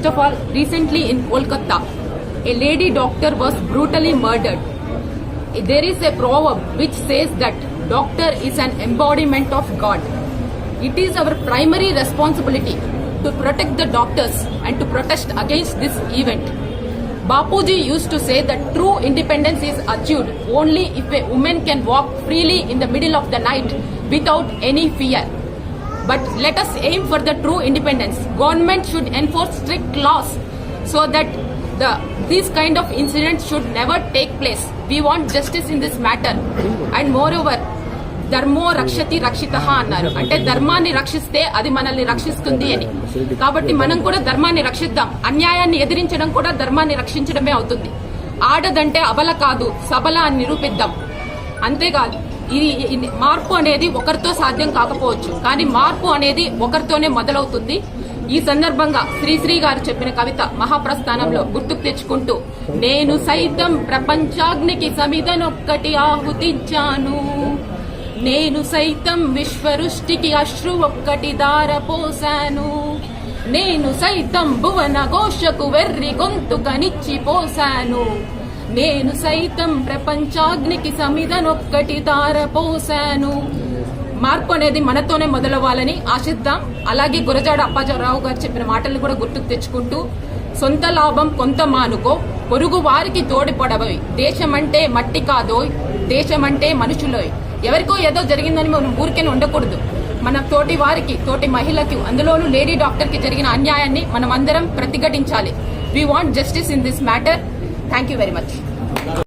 First of all, recently in Kolkata, a lady doctor was brutally murdered. There is a proverb which says that doctor is an embodiment of God. It is our primary responsibility to protect the doctors and to protest against this event. Bapuji used to say that true independence is achieved only if a woman can walk freely in the middle of the night without any fear. But let's aim for the true independence government should enforce strict laws so that these kind of incident should never take place we want justice in this matter and moreover ధర్మో రక్షతి రక్షిత అన్నారు అంటే ధర్మాన్ని రక్షిస్తే అది మనల్ని రక్షిస్తుంది అని. కాబట్టి మనం కూడా ధర్మాన్ని రక్షిద్దాం. అన్యాయాన్ని ఎదిరించడం కూడా ధర్మాన్ని రక్షించడమే అవుతుంది. ఆడదంటే అబల కాదు సబల అని నిరూపిద్దాం. అంతేకాదు ఇది మార్పు అనేది ఒకరితో సాధ్యం కాకపోవచ్చు కానీ మార్పు అనేది ఒకరితోనే మొదలవుతుంది. ఈ సందర్భంగా శ్రీశ్రీ గారు చెప్పిన కవిత మహాప్రస్థానంలో గుర్తుకు తెచ్చుకుంటూ నేను సైతం ప్రపంచాగ్నికి సమిదనొక్కటి ఆహుతించాను. నేను సైతం విశ్వరుష్టికి అశ్రు ఒక్కటి దారపోశాను నేను సైతం భువన ఘోషకు వెర్రి గొంతుకనిచ్చి పోశాను. నేను సైతం ప్రపంచాగ్నికి సమిధనొక్కటి తారపోశాను. మార్పు అనేది మనతోనే మొదలవ్వాలని ఆశిద్దాం. అలాగే గురజాడ అప్పాజారావు గారు చెప్పిన మాటలను కూడా గుర్తుకు తెచ్చుకుంటూ సొంత లాభం కొంత మానుకో. పొరుగు వారికి తోడిపడవవి దేశమంటే మట్టి కాదోయ్. దేశమంటే మనుషులోయ్. ఎవరికో ఏదో జరిగిందని మనం ఊరికే ఉండకూడదు. మన తోటి వారికి తోటి మహిళకి అందులోనూ లేడీ డాక్టర్కి జరిగిన అన్యాయాన్ని మనం అందరం ప్రతిఘటించాలి. We want justice in this matter thank you very much.